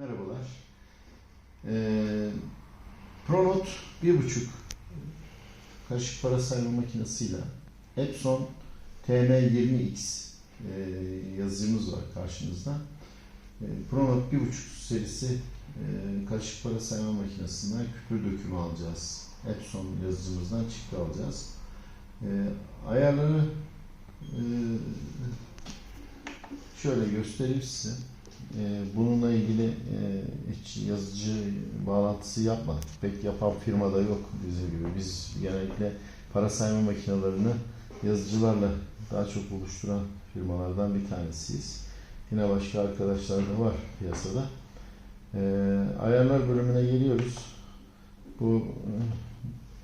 Merhabalar. Ee, Pronot 1.5 karışık para sayma makinesiyle Epson TM20X e, yazıcımız var karşınızda. E, Pronot 1.5 serisi e, karışık para sayma makinesinden küpür dökümü alacağız. Epson yazıcımızdan çıktı alacağız. E, ayarları e, şöyle göstereyim size. Ee, bununla ilgili e, hiç yazıcı bağlantısı yapmadık. Pek yapan firma da yok bizim gibi. Biz genellikle para sayma makinelerini yazıcılarla daha çok buluşturan firmalardan bir tanesiyiz. Yine başka arkadaşlar da var piyasada. Ee, ayarlar bölümüne geliyoruz. Bu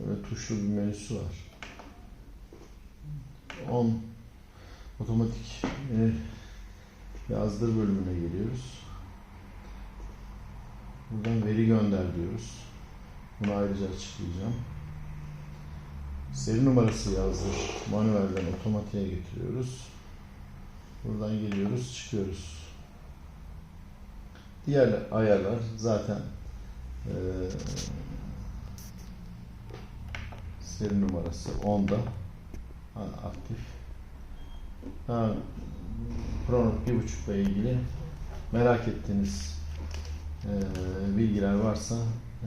e, tuşlu bir menüsü var. 10 otomatik e, yazdır bölümüne geliyoruz. Buradan veri gönder diyoruz. Bunu ayrıca açıklayacağım. Seri numarası yazdır. Manuelden otomatiğe getiriyoruz. Buradan geliyoruz, çıkıyoruz. Diğer ayarlar zaten eee seri numarası 10'da ha, aktif. Ha, Pronot 1.5 ile ilgili merak ettiğiniz eee, bilgiler varsa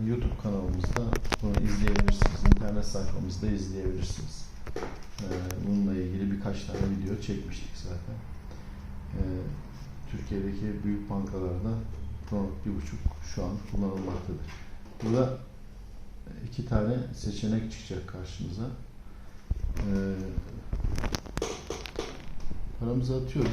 YouTube kanalımızda bunu izleyebilirsiniz. İnternet sayfamızda izleyebilirsiniz. Eee, bununla ilgili birkaç tane video çekmiştik zaten. Eee, Türkiye'deki büyük bankalarda Pronot 1.5 şu an kullanılmaktadır. Burada iki tane seçenek çıkacak karşımıza. Eee paramızı atıyoruz.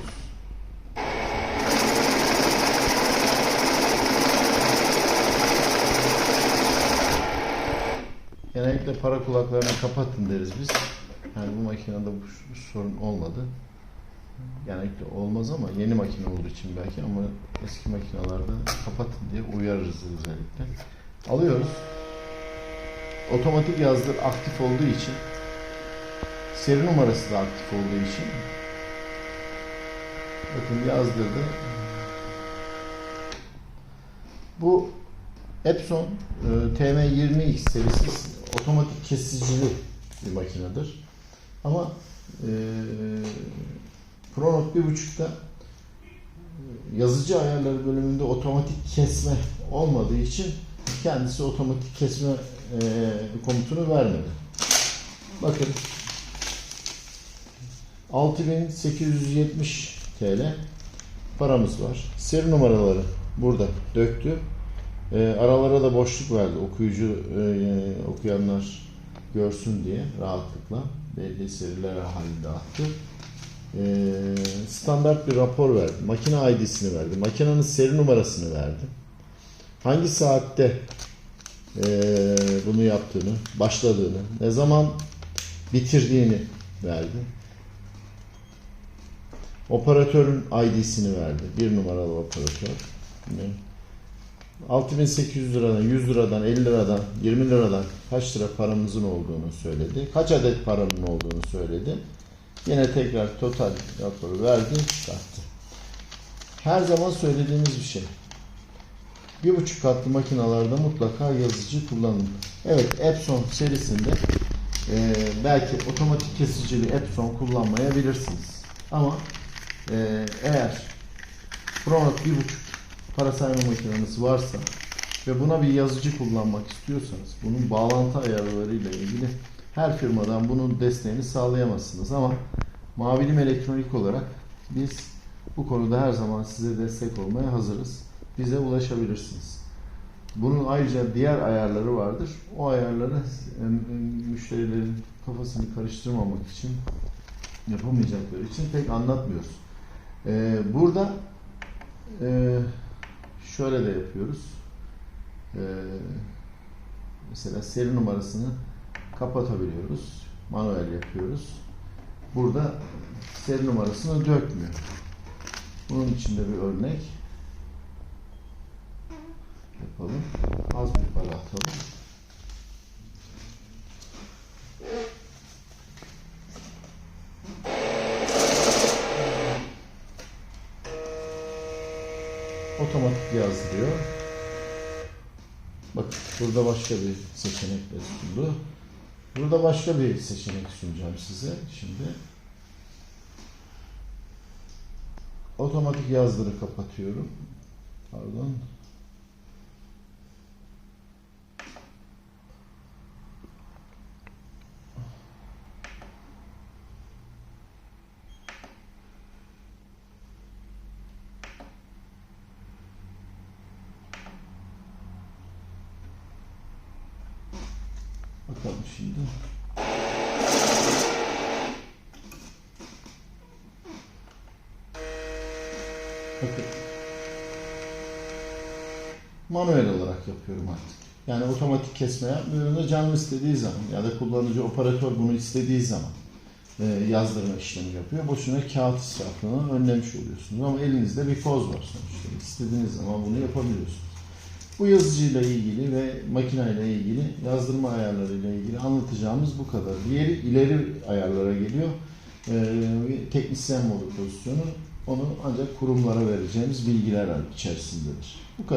Genellikle para kulaklarını kapatın deriz biz. Yani bu makinede bu, sorun olmadı. Genellikle olmaz ama yeni makine olduğu için belki ama eski makinalarda kapatın diye uyarırız özellikle. Alıyoruz. Otomatik yazdır aktif olduğu için seri numarası da aktif olduğu için bakın yazdırdı. Bu Epson e, TM20X serisi otomatik kesicili bir makinedir. Ama e, Pronot 1.5'ta e, yazıcı ayarları bölümünde otomatik kesme olmadığı için kendisi otomatik kesme e, komutunu vermedi. Bakın 6870 TL paramız var. Seri numaraları burada döktü. E, aralara da boşluk verdi. Okuyucu e, okuyanlar görsün diye rahatlıkla belli seriler halinde attı. E, standart bir rapor verdi. Makine ID'sini verdi. Makinenin seri numarasını verdi. Hangi saatte e, bunu yaptığını, başladığını, ne zaman bitirdiğini verdi. Operatörün ID'sini verdi. Bir numaralı operatör. Ne? 6800 liradan, 100 liradan, 50 liradan, 20 liradan kaç lira paramızın olduğunu söyledi. Kaç adet paranın olduğunu söyledi. Yine tekrar total raporu verdi, çıkarttı. Her zaman söylediğimiz bir şey. Bir buçuk katlı makinalarda mutlaka yazıcı kullanın. Evet, Epson serisinde e, belki otomatik kesicili Epson kullanmayabilirsiniz. Ama e, eğer Pronot 1.5 para sayma makineniz varsa ve buna bir yazıcı kullanmak istiyorsanız bunun bağlantı ayarlarıyla ilgili her firmadan bunun desteğini sağlayamazsınız ama Mavilim Elektronik olarak biz bu konuda her zaman size destek olmaya hazırız. Bize ulaşabilirsiniz. Bunun ayrıca diğer ayarları vardır. O ayarları müşterilerin kafasını karıştırmamak için yapamayacakları için pek anlatmıyoruz. Ee, burada e, şöyle de yapıyoruz. Ee, mesela seri numarasını kapatabiliyoruz. Manuel yapıyoruz. Burada seri numarasını dökmüyor. Bunun için de bir örnek yapalım. Az bir para atalım. Otomatik yazdı. yazdırıyor. Bak burada başka bir seçenekle sundu. Burada başka bir seçenek sunacağım size şimdi. Otomatik yazdırı kapatıyorum. Pardon. Bakalım şimdi. Bakın. Manuel olarak yapıyorum artık. Yani otomatik kesme yapmıyorum da canlı istediği zaman ya da kullanıcı operatör bunu istediği zaman e, yazdırma işlemi yapıyor. Boşuna kağıt israfını önlemiş oluyorsunuz. Ama elinizde bir koz var sonuçta. İstediğiniz zaman bunu yapabiliyorsunuz. Bu yazıcıyla ilgili ve makineyle ilgili yazdırma ayarlarıyla ilgili anlatacağımız bu kadar. Diğeri ileri ayarlara geliyor. Ee, teknisyen modu pozisyonu. Onu ancak kurumlara vereceğimiz bilgiler içerisindedir. Bu kadar.